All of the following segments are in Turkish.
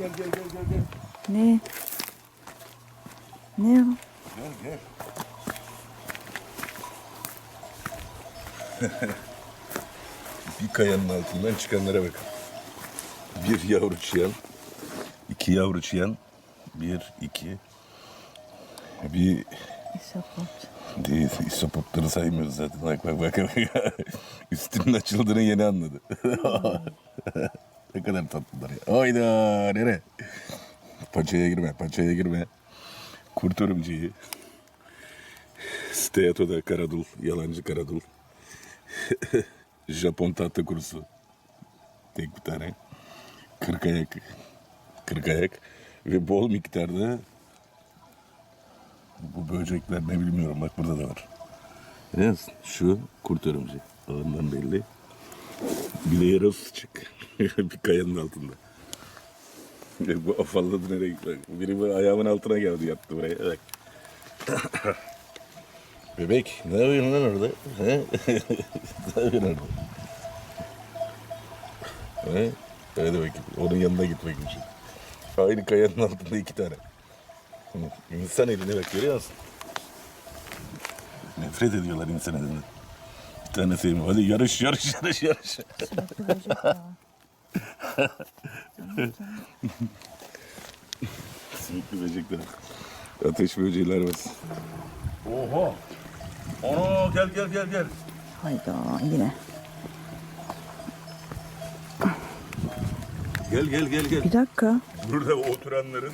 gel gel gel gel gel. Ne? Ne o? Gel gel. bir kayanın altından çıkanlara bakın. Bir yavru çıyan, iki yavru çıyan, bir, iki, bir İsapot. değil, isopopları saymıyoruz zaten. Bak bak bak. Üstünün açıldığını yeni anladı. ne kadar tatlılar ya. Hayda nere? Paçaya girme, paçaya girme. Kurt örümceği. Steato'da karadul, yalancı karadul. Japon tahta kurusu. Tek bir tane. Kırk ayak. Kırk ayak. Ve bol miktarda bu böcekler ne bilmiyorum bak burada da var. Musun? Şu kurt örümceği. Ağından belli. Bir de yarı sıçık. bir kayanın altında. E, bu afalladı nereye gitti? Biri böyle ayağımın altına geldi yattı buraya. Bak. Bebek ne yapıyorsun lan orada? He? ne yapıyorsun orada? He? Hadi bakayım. Onun yanına git bakayım şimdi. Aynı kayanın altında iki tane. İnsan eline bak görüyor musun? Nefret ediyorlar insan elinden. Bir tane sevmiyor. Hadi yarış yarış yarış yarış. Simitli böcekler. Ateş böceğiler var. Oha. Ana gel gel gel gel. Hayda yine. Gel gel gel gel. Bir dakika. Burada oturanların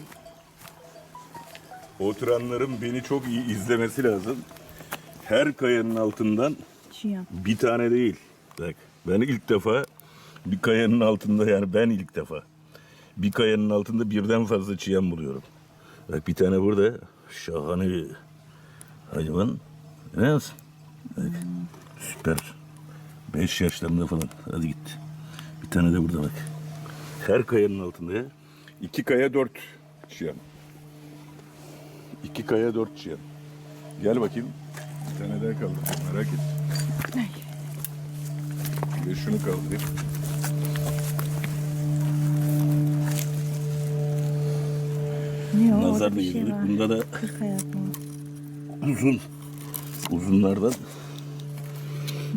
oturanların beni çok iyi izlemesi lazım. Her kayanın altından Çiyan. bir tane değil. Bak ben ilk defa bir kayanın altında yani ben ilk defa bir kayanın altında birden fazla çiyan buluyorum. Bak bir tane burada şahane bir hayvan. Ne? Bak süper. Beş yaşlarında falan. Hadi git. Bir tane de burada bak. Her kayanın altında ya. İki kaya dört çiyan. İki kaya dört çiyan. Gel bakayım. Bir tane daha kaldı. Merak et. De şunu kaldırayım. Bir şey değdirdik. var. Bunda da uzun. Uzunlardan.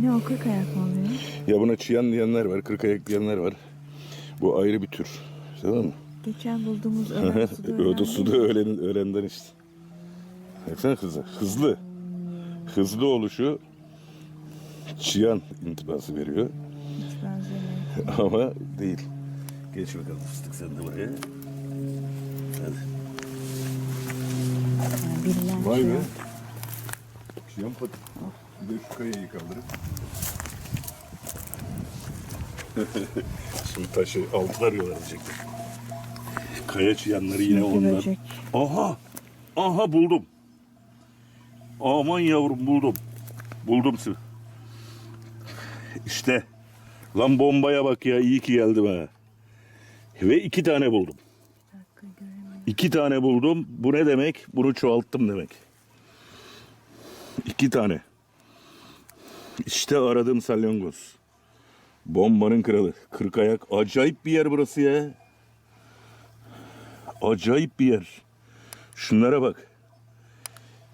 Ne o kırk ayak mı oluyor? Ya buna çıyan diyenler var, kırk ayak diyenler var. Bu ayrı bir tür. Tamam mı? Geçen bulduğumuz Ömer suda ölen Öde suda öğlen, öğlenden işte. Baksana hızlı. Hızlı. Hızlı oluşu çıyan intibası veriyor. Ama değil. Geç bakalım fıstık sen de buraya. Hadi. Bilinen Vay be. o. Çıyan pati. Bir de şu kayayı kaldırıp. Şimdi taşı altına arıyorlar diyecekler. Kaya çıyanları yine onlar. Aha! Aha buldum. Aman yavrum buldum. Buldum sizi. İşte. Lan bombaya bak ya iyi ki geldim ha. Ve iki tane buldum. İki tane buldum. Bu ne demek? Bunu çoğalttım demek. İki tane. İşte aradığım salyangoz. Bombanın kralı. Kırk ayak. Acayip bir yer burası ya. Acayip bir yer. Şunlara bak.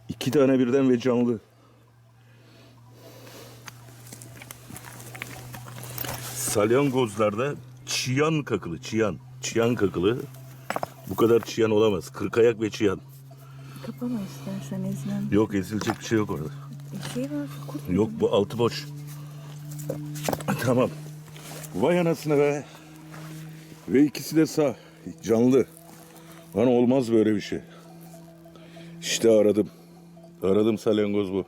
İki tane birden ve canlı. Salyangozlarda çiyan kakılı, çiyan. Çiyan kakılı. Bu kadar çiyan olamaz. Kırk ayak ve çiyan. Kapama istersen izlen. Yok ezilecek bir şey yok orada. Bir şey var. Kurt? Yok bu altı boş. Tamam. Vay anasını be. Ve ikisi de sağ. Canlı. Lan olmaz böyle bir şey. İşte aradım. Aradım salyangoz bu.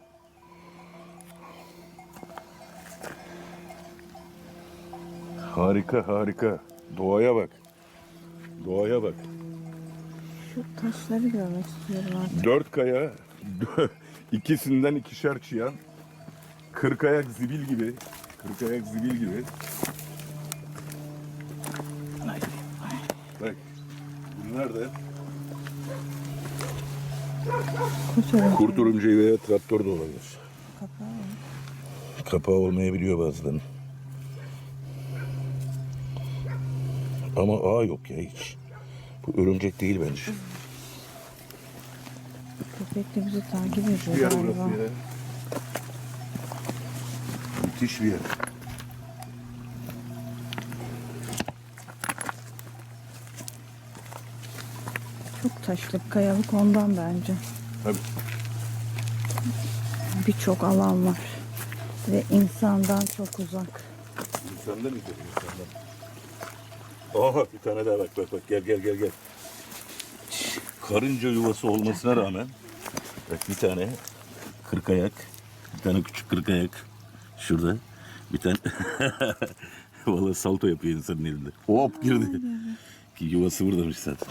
Harika harika. Doğaya bak. Doğaya bak. Şu taşları görmek istiyorum artık. Dört kaya, ikisinden ikişer çıyan, kırk ayak zibil gibi, kırk ayak zibil gibi. Bak, bunlar da Kurt örümceği. veya traktör de olabilir. Kapağı. Kapağı olmayabiliyor bazılarının. Ama ağ yok ya hiç. Bu örümcek değil bence. Köpek de bizi takip Bir ediyor yer galiba. burası ya. Müthiş bir yer. Çok taşlık kayalık ondan bence. Tabii. Birçok alan var. Ve insandan çok uzak. İnsandan izledim insandan. Aha bir tane daha bak bak bak gel gel gel gel. Karınca yuvası olmasına rağmen bak bir tane kırkayak, bir tane küçük kırkayak şurada. Bir tane Vallahi salto yapıyor insanın elinde. Hop girdi. Ki yuvası buradaymış zaten.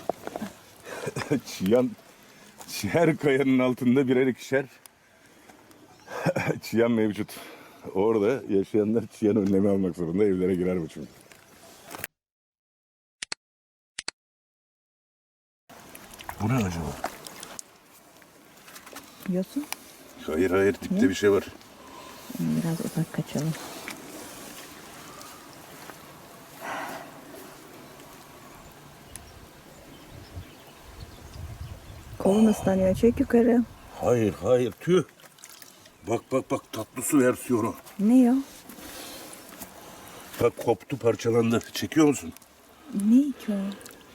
Çiyan her kayanın altında birer ikişer çiyan mevcut. Orada yaşayanlar çiyan önlemi almak zorunda evlere girer bu çünkü. Bu ne acaba? Yosun. Hayır hayır dipte bir şey var. Biraz uzak kaçalım. Kolun ıslanıyor. Çek yukarı. Hayır hayır tüh. Bak bak bak tatlı su versiyonu. Ne o? Bak koptu parçalandı. Çekiyor musun? Ne ki o?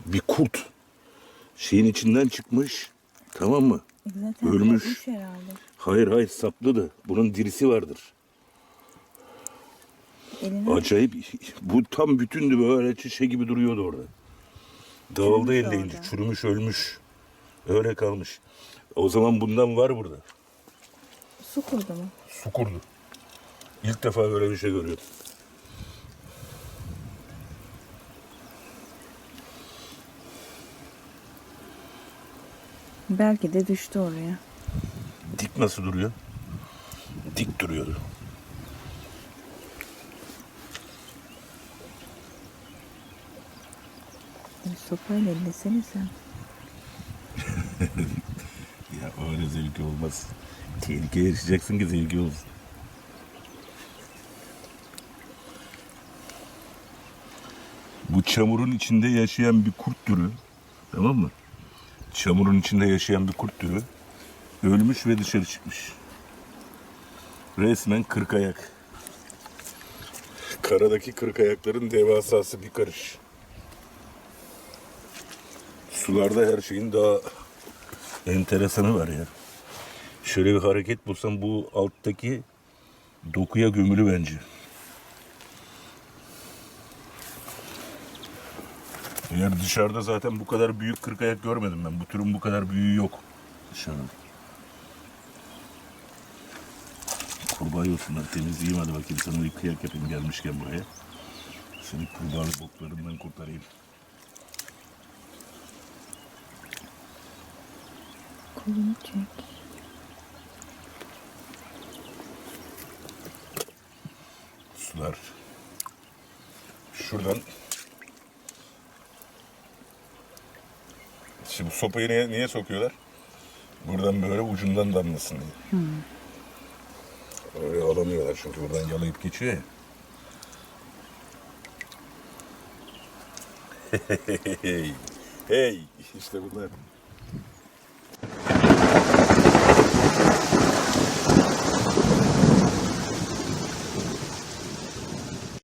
Bir kurt. Şeyin içinden çıkmış. Tamam mı? E Zaten Ölmüş. herhalde. Hayır hayır saplıdı. Bunun dirisi vardır. Eline Acayip. Bu tam bütündü böyle şişe gibi duruyordu orada. Dağıldı Çürümüş elleyince. orada. Çürümüş ölmüş. Öyle kalmış. O zaman bundan var burada. su kurdu mu? Su kurdu. İlk defa böyle bir şey görüyorum. Belki de düştü oraya. Dik nasıl duruyor? Dik duruyordu. E, sopayla ellesene sen. Ya öyle zevki olmaz. Tehlikeye yaşayacaksın ki zevki olsun. Bu çamurun içinde yaşayan bir kurt türü. Tamam mı? Çamurun içinde yaşayan bir kurt türü. Ölmüş ve dışarı çıkmış. Resmen kırk ayak. Karadaki kırk ayakların devasası bir karış. Sularda her şeyin daha enteresanı var ya. Şöyle bir hareket bulsam bu alttaki dokuya gömülü bence. Yani dışarıda zaten bu kadar büyük kırk ayak görmedim ben. Bu türün bu kadar büyüğü yok dışarıda. Kurbağa yosunları temizleyeyim hadi bakayım sana bir kıyak yapayım gelmişken buraya. Seni kurbağalı boklarından kurtarayım. Kolunu çek. sular. Şuradan Şimdi sopayı niye, niye sokuyorlar? Buradan böyle ucundan damlasın diye. Öyle alamıyorlar çünkü buradan yalayıp geçiyor ya. hey, hey, işte bunlar.